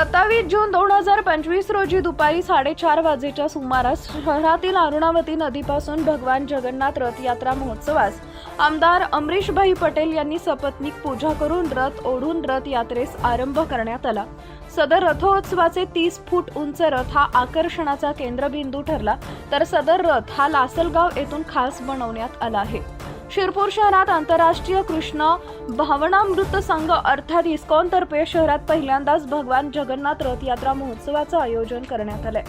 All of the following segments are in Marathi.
सत्तावीस जून दोन हजार पंचवीस रोजी दुपारी साडेचार वाजेच्या सुमारास शहरातील अरुणावती नदीपासून भगवान जगन्नाथ रथयात्रा महोत्सवास आमदार अमरीशभाई पटेल यांनी सपत्नीक पूजा करून रथ ओढून रथ यात्रेस आरंभ करण्यात आला. सदर रथोत्सवाचे तीस फूट उंच रथ हा आकर्षणाचा केंद्रबिंदू ठरला तर सदर रथ हा लासलगाव येथून खास बनवण्यात आला आहे. शिरपूर शहरात आंतरराष्ट्रीय कृष्ण भावनामृत संघ अर्थात इस्कॉन तर्फे शहरात पहिल्यांदाच भगवान जगन्नाथ रथ यात्रा महोत्सवाचं आयोजन करण्यात आलंय.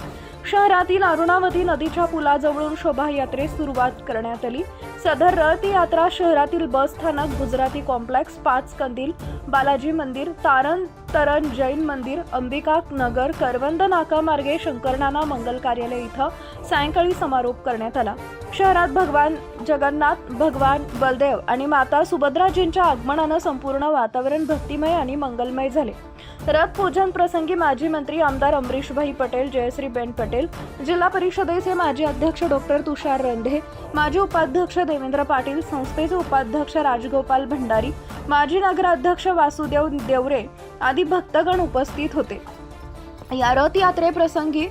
शहरातील अरुणावती नदीच्या पुलाजवळून शोभायात्रेस सुरुवात करण्यात आली. सदर रथ यात्रा शहरातील बस स्थानक गुजराती कॉम्प्लेक्स पाच कंदील बालाजी मंदिर तारण तरण जैन मंदिर अंबिका नगर करवंद नाका मार्गे शंकरनाना मंगल कार्यालय इथं सायंकाळी समारोप करण्यात आला. शहरात भगवान जगन्नाथ भगवान बलदेव आणि माता सुभद्राजींच्या आगमनानं संपूर्ण वातावरण भक्तिमय आणि मंगलमय झाले. रथ पूजन प्रसंगी माजी मंत्री आमदार अमरीशभाई पटेल जयश्रीबेन पटेल जिल्हा परिषदेचे माजी अध्यक्ष डॉक्टर तुषार रंधे माजी उपाध्यक्ष देवेंद्र पाटील संस्थेचे उपाध्यक्ष राजगोपाल भंडारी माजी नगराध्यक्ष वासुदेव देवरे आदी भक्तगण उपस्थित होते. या रथयात्रेप्रसंगी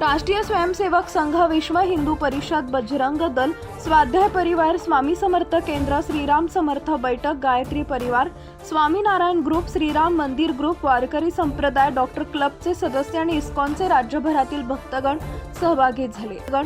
राष्ट्रीय स्वयंसेवक संघ विश्व हिंदू परिषद बजरंग दल स्वाध्याय परिवार स्वामी समर्थ केंद्र श्रीराम समर्थ बैठक गायत्री परिवार स्वामीनारायण ग्रुप श्रीराम मंदिर ग्रुप वारकरी संप्रदाय डॉक्टर क्लबचे सदस्य आणि इस्कॉनचे राज्यभरातील भक्तगण सहभागी झाले. गण